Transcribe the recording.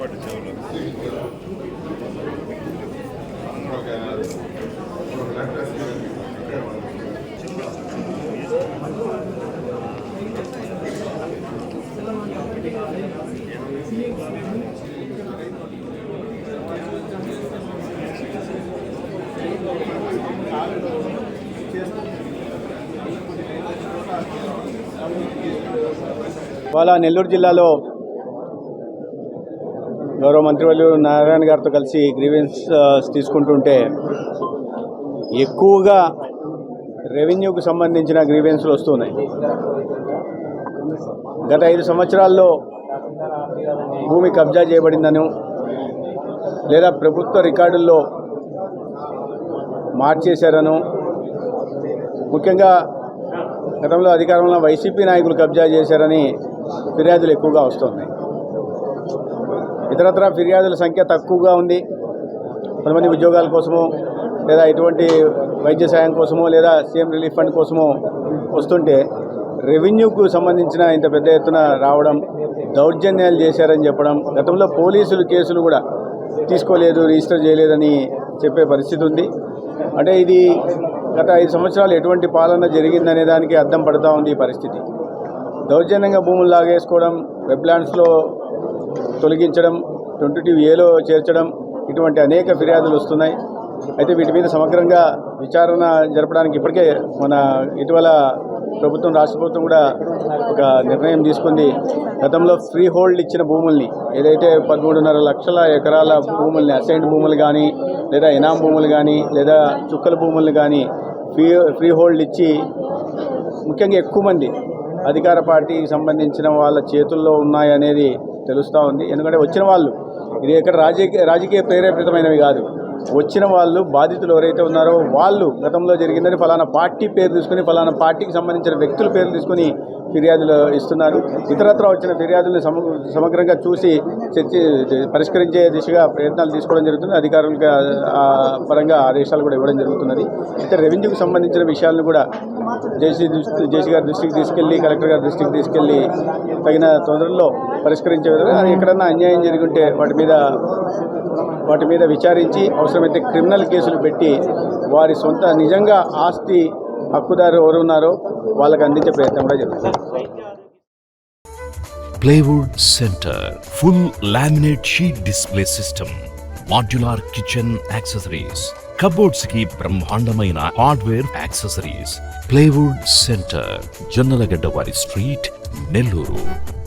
పాటు చెవులు ఇవాళ నెల్లూరు జిల్లాలో గౌరవ మంత్రివర్యులు నారాయణ గారితో కలిసి గ్రీవెన్స్ తీసుకుంటుంటే ఎక్కువగా రెవెన్యూకు సంబంధించిన గ్రీవెన్స్లు వస్తున్నాయి. గత ఐదు సంవత్సరాల్లో భూమి కబ్జా చేయబడిందను లేదా ప్రభుత్వ రికార్డుల్లో మార్చేశారను. ముఖ్యంగా గతంలో అధికారంలో వైసీపీ నాయకులు కబ్జా చేశారని ఫిర్యాదులు ఎక్కువగా వస్తున్నాయి. ఇతరత్ర ఫిర్యాదుల సంఖ్య తక్కువగా ఉంది. కొంతమంది ఉద్యోగాల కోసమో లేదా ఎటువంటి వైద్య సాయం కోసమో లేదా సీఎం రిలీఫ్ ఫండ్ కోసమో వస్తుంటే రెవెన్యూకు సంబంధించిన ఇంత పెద్ద ఎత్తున రావడం దౌర్జన్యాలు చేశారని చెప్పడం గతంలో పోలీసులు కేసులు కూడా తీసుకోలేదు రిజిస్టర్ చేయలేదని చెప్పే పరిస్థితి ఉంది. అంటే ఇది గత ఐదు సంవత్సరాలు ఎటువంటి పాలన జరిగిందనే దానికి అర్థం పడుతూ ఉంది ఈ పరిస్థితి. దౌర్జన్యంగా భూములు లాగేసుకోవడం వెబ్లాండ్స్లో తొలగించడం ట్వంటీ టూ ఏలో చేర్చడం ఇటువంటి అనేక ఫిర్యాదులు వస్తున్నాయి. అయితే వీటి మీద సమగ్రంగా విచారణ జరపడానికి ఇప్పటికే మన ఇటీవల ప్రభుత్వం రాష్ట్ర ప్రభుత్వం కూడా ఒక నిర్ణయం తీసుకుంది. గతంలో ఫ్రీ హోల్డ్ ఇచ్చిన భూముల్ని ఏదైతే పదమూడున్నర లక్షల ఎకరాల భూముల్ని అసైన్డ్ భూములు కానీ లేదా ఇనాం భూములు కానీ లేదా చుక్కల భూములు కానీ ఫ్రీ ఫ్రీ హోల్డ్ ఇచ్చి ముఖ్యంగా ఎక్కువ మంది అధికార పార్టీకి సంబంధించిన వాళ్ళ చేతుల్లో ఉన్నాయనేది తెలుస్తూ ఉంది. ఎందుకంటే వచ్చిన వాళ్ళు ఇది ఇక్కడ రాజకీయ రాజకీయ ప్రేరేపితమైనవి కాదు. వచ్చిన వాళ్ళు బాధితులు ఎవరైతే ఉన్నారో వాళ్ళు గతంలో జరిగిందని ఫలానా పార్టీ పేరు తీసుకుని ఫలానా పార్టీకి సంబంధించిన వ్యక్తుల పేర్లు తీసుకుని ఫిర్యాదులు ఇస్తున్నారు. ఇతరత్ర వచ్చిన ఫిర్యాదులను సమ సమగ్రంగా చూసి చర్చి పరిష్కరించే దిశగా ప్రయత్నాలు తీసుకోవడం జరుగుతుంది. అధికారులకు ఆ పరంగా ఆదేశాలు కూడా ఇవ్వడం జరుగుతున్నది. అయితే రెవెన్యూకి సంబంధించిన విషయాలను కూడా జేసీ దృష్టి జేసీ గారి దృష్టికి తీసుకెళ్ళి కలెక్టర్ గారి దృష్టికి తీసుకెళ్ళి తగిన తొందరలో పరిష్కరించే విధంగా ఎక్కడన్నా అన్యాయం జరిగి ఉంటే వాటి మీద వాటి మీద విచారించి అవసరమైతే క్రిమినల్ కేసులు పెట్టి వారి సొంత నిజంగా ఆస్తి హక్కుదారు ఎవరు ఉన్నారో వాళ్ళకి అందించే ప్రయత్నం కూడా జరుగుతుంది. Plywood centre full laminate sheet display system modular kitchen accessories కబోర్డ్స్కి బ్రహ్మాండమైన hardware accessories. Plywood centre Jonnalagadda వారి స్ట్రీట్ నెల్లూరు.